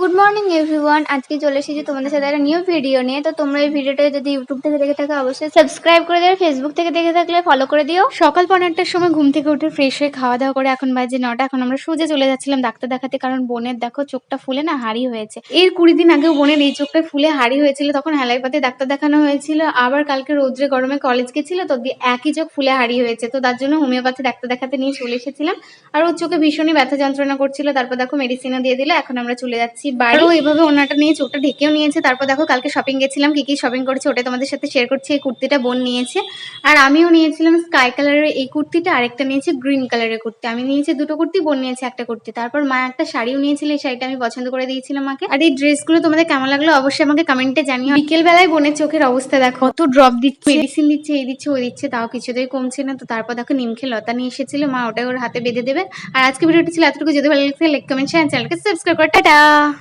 Good morning everyone আজকে চলে এসেছি তোমাদের সাথে একটা নিউ ভিডিও নিয়ে। তো তোমরা এই ভিডিওটা যদি ইউটিউব থেকে দেখে থাকো, অবশ্যই সাবস্ক্রাইব করে দেবে ফেসবুক থেকে দেখে থাকলে ফলো করে দিও। সকাল পনেরোটার সময় ঘুম থেকে উঠে ফ্রেশ হয়ে খাওয়া দাওয়া করে এখন বাজে নটা। এখন আমরা সোজা চলে যাচ্ছিলাম ডাক্তার দেখাতে, কারণ বোনের দেখো চোখটা ফুলে না হাড়ি হয়েছে। এর কুড়ি দিন আগেও বোনের এই চোখটা ফুলে হাড়ি হয়েছিল, তখন হেলাইপাতে ডাক্তার দেখানো হয়েছিল। আবার কালকে রৌদ্রে গরমে কলেজ গেছিল, তো একই চোখ ফুলে হাড়ি হয়েছে। তো তার জন্য হোমিওপ্যাথি ডাক্তার দেখাতে নিয়ে চলে এসেছিলাম। আর ওর চোখে ভীষণই ব্যথা যন্ত্রণা করছিল, তারপর দেখো মেডিসিনও দিয়ে দিল, এখন আমরা চলে যাচ্ছি। বাড়িও এভাবে ওনাটা নিয়ে চোখটা ঢেকেও নিয়েছে। তারপর দেখো, কালকে শপিং গেছিলাম, কি কি শপিং করেছে, ওটা তোমাদের সাথে শেয়ার করছি। এই কুর্তিটা বোন নিয়েছে। আর আমিও নিয়েছিলাম স্কাই কালারের এই কুর্তিটা, আরেকটা নিয়েছি গ্রিন কালারের কুর্তি। আমি নিয়েছি দুটো কুর্তি, বোন নিয়েছে একটা কুর্তি। তারপর মা একটা শাড়িও নিয়েছিল, এই শাড়িটা আমি পছন্দ করে দিয়েছিলাম মাকে। আর এই ড্রেসগুলো তোমাদের কেমন লাগল অবশ্যই আমাকে কমেন্টে জানিও। বিকেল বেলায় বোনের চোখের অবস্থা দেখো, কত ড্রপ দিচ্ছে। মেডিসিন দিচ্ছে, এই দিচ্ছে, ওই দিচ্ছে, তাও কিছুতেই কমছে না। তো তারপর দেখো, নিমখে লতা নিয়ে এসেছিল, মা ওটা ওর হাতে বেঁধে দেবে। আর আজকে ভিডিওটি ছিল এতটুকু। যদি ভালো লাগছে লাইক কমেন্ট শেয়ার চ্যানেলকে সাবস্ক্রাইব করে। টাটা!